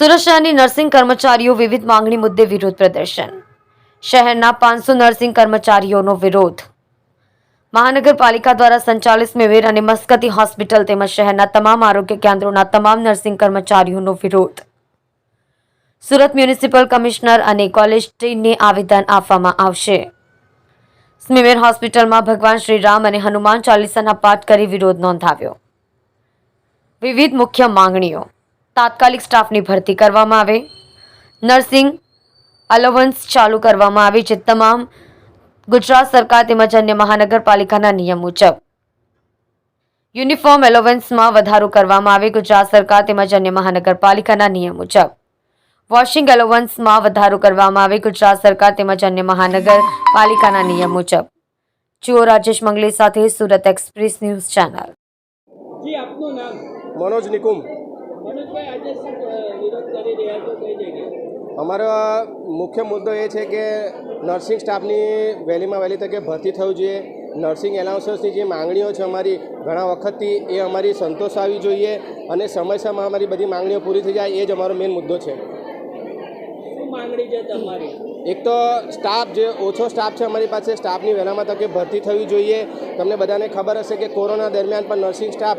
સુરત શહેરની નર્સિંગ કર્મચારીઓ વિવિધ માંગણી મુદ્દે વિરોધ પ્રદર્શન. શહેરના પાંચસો નર્સિંગ કર્મચારીઓનો વિરોધ. મહાનગરપાલિકા દ્વારા સંચાલિત મેવેર અને મસ્કતી હોસ્પિટલ તેમજ શહેરના તમામ આરોગ્ય કેન્દ્રોના તમામ નર્સિંગ કર્મચારીઓનો વિરોધ. સુરત મ્યુનિસિપલ કમિશનર અને કોલેજ ટીમને આવેદન આપવામાં આવશે. સ્મીમેર હોસ્પિટલમાં ભગવાન શ્રી રામ અને હનુમાન ચાલીસાના પાઠ કરી વિરોધ નોંધાવ્યો. વિવિધ મુખ્ય માંગણીઓ. તાત્કાલિક સ્ટાફની ભરતી કરવામાં આવે. નર્સિંગ અલાવન્સ ચાલુ કરવામાં આવે છે. તમામ ગુજરાત સરકાર તેમજ અન્ય મહાનગરપાલિકાના નિયમ મુજબ. યુનિફોર્મ એલોવન્સમાં વધારો કરવામાં આવે. ગુજરાત સરકાર તેમજ અન્ય મહાનગરપાલિકાના નિયમ મુજબ. વોશિંગ એલોવન્સમાં વધારો કરવામાં આવે. ગુજરાત સરકાર તેમજ અન્ય મહાનગરપાલિકાના નિયમ મુજબ. જુઓ રાજેશ મંગલી સાથે Surat express news channel. Manoj Nikum. અમારો મુખ્ય મુદ્દો એ છે કે નર્સિંગ સ્ટાફની વહેલીમાં વહેલી તકે ભરતી થવું જોઈએ. નર્સિંગ એલાઉન્સની જે માંગણીઓ છે અમારી ઘણા વખતથી એ અમારી સંતોષાવી જોઈએ અને સમયસરમાં અમારી બધી માંગણીઓ પૂરી થઈ જાય એ જ અમારો મેઇન મુદ્દો છે. માંગણી છે તમારી? એક તો સ્ટાફ જે ઓછો સ્ટાફ છે અમારી પાસે સ્ટાફની વહેલામાં તકે ભરતી થવી જોઈએ. તમને બધાને ખબર હશે કે કોરોના દરમિયાન પણ નર્સિંગ સ્ટાફ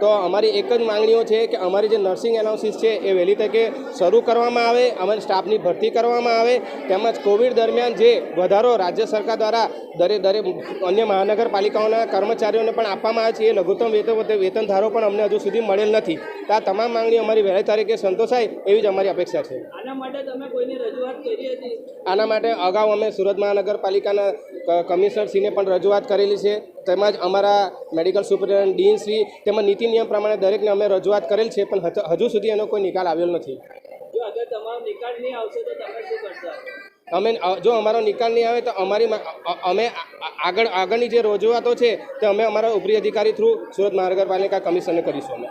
તો અમારી એક જ માંગણીઓ છે કે અમારી જે નર્સિંગ એનાલિસિસ છે એ વહેલી તકે શરૂ કરવામાં આવે અમારી સ્ટાફની ભરતી કરવામાં આવે તેમજ કોવિડ દરમિયાન જે વધારો રાજ્ય સરકાર દ્વારા દરેક દરેક અન્ય મહાનગરપાલિકાઓના કર્મચારીઓને પણ આપવામાં આવે છે એ લઘુત્તમ વેતન વેતન ધારો પણ અમને હજુ સુધી મળેલ નથી. તો આ તમામ માંગણીઓ અમારી વહેલી તારીખે સંતોષાય એવી જ અમારી અપેક્ષા છે. આના માટે તમે કોઈની રજૂઆત કરી હતી? આના માટે અગાઉ અમે સુરત મહાનગરપાલિકાના કમિશનરશ્રીને પણ રજૂઆત કરેલી છે. તેમજ અમારા મેડિકલ સુપ્રિન્ટેન્ડન્ટ ડીનશ્રી તેમજ નીતિ નિયમ પ્રમાણે દરેકને અમે રજૂઆત કરેલ છે પણ હજ- સુધી એનો કોઈ નિકાલ આવ્યો નથી. અમે જો અમારો નિકાલ નહીં આવે તો અમારી અમે આગળ આગળની જે રજૂઆતો છે તે અમે અમારા ઉપરી અધિકારી થ્રુ સુરત મહાનગરપાલિકા કમિશનને કરીશું અમે.